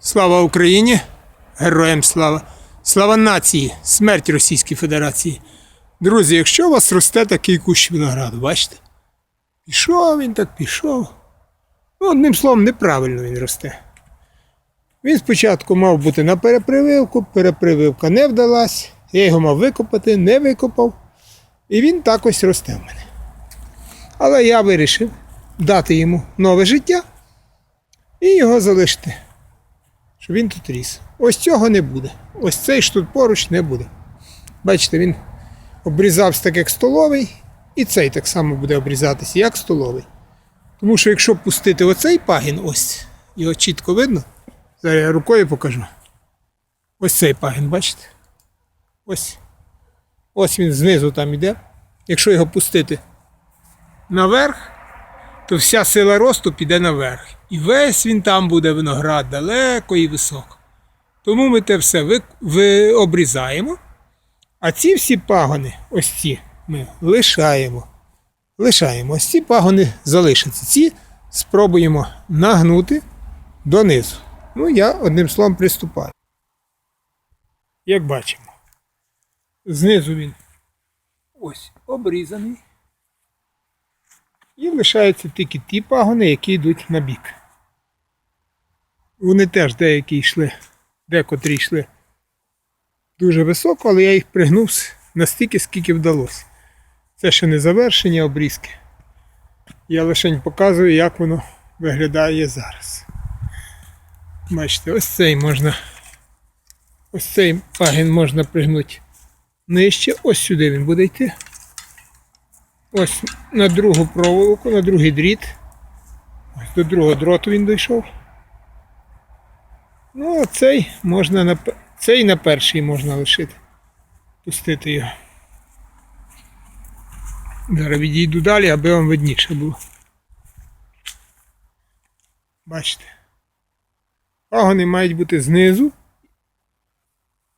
Слава Україні! Героям слава! Слава нації! Смерть Російській Федерації! Друзі, якщо у вас росте такий кущ винограду, бачите? Пішов він так пішов. Ну, одним словом, неправильно він росте. Він спочатку мав бути на перепрививку, перепрививка не вдалась. Я його мав викопати, не викопав. І він так ось росте в мене. Але я вирішив дати йому нове життя і його залишити він тут ріс. Ось цього не буде. Ось цей ж тут поруч не буде. Бачите, він обрізався так, як столовий, і цей так само буде обрізатися, як столовий. Тому що якщо пустити оцей пагін, ось, його чітко видно, зараз я рукою покажу. Ось цей пагін, бачите? Ось. Ось він знизу там іде. Якщо його пустити наверх, то вся сила росту піде наверх. І весь він там буде виноград далеко і високо. Тому ми те все ви, ви обрізаємо, а ці всі пагони, ось ці, ми лишаємо. Лишаємо. Ось ці пагони залишаться. Ці спробуємо нагнути донизу. Ну, я одним словом приступаю. Як бачимо, знизу він ось обрізаний. І лишаються тільки ті пагони, які йдуть на бік. Вони теж деякі йшли, декотрі йшли дуже високо, але я їх пригнув настільки, скільки вдалося. Це ще не завершення обрізки. Я лише показую, як воно виглядає зараз. Бачите, ось цей можна. Ось цей пагін можна пригнути нижче, ось сюди він буде йти. Ось на другу проволоку, на другий дріт. Ось до другого дроту він дійшов. Ну, а цей можна на цей на перший можна лишити. Пустити його. Зараз відійду далі, аби вам видніше було. Бачите. Пагони мають бути знизу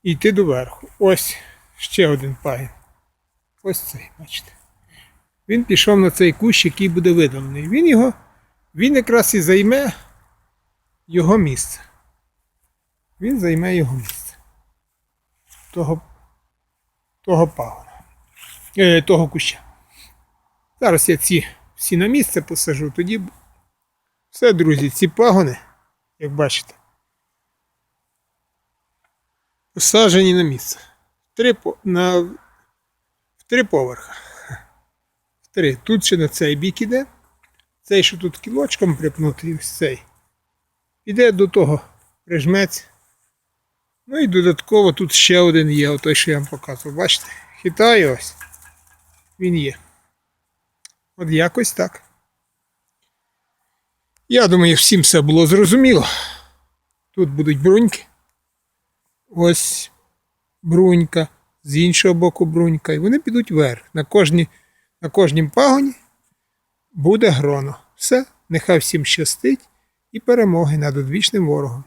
і йти доверху. Ось ще один пагін. Ось цей, бачите він пішов на цей кущ, який буде видалений. Він його, він якраз і займе його місце. Він займе його місце. Того, того пагона. Е, того куща. Зараз я ці всі на місце посажу, тоді все, друзі, ці пагони, як бачите, посаджені на місце. Три, на, в три поверха. Три. Тут ще на цей бік іде. Цей, що тут кілочком припнутий, ось цей. Іде до того прижметься. Ну і додатково тут ще один є, той, що я вам показував. Бачите? Хитає ось. Він є. От якось так. Я думаю, всім все було зрозуміло. Тут будуть бруньки. Ось брунька, з іншого боку брунька. І вони підуть вверх. На кожній на кожнім пагоні буде гроно. Все, нехай всім щастить і перемоги над одвічним ворогом.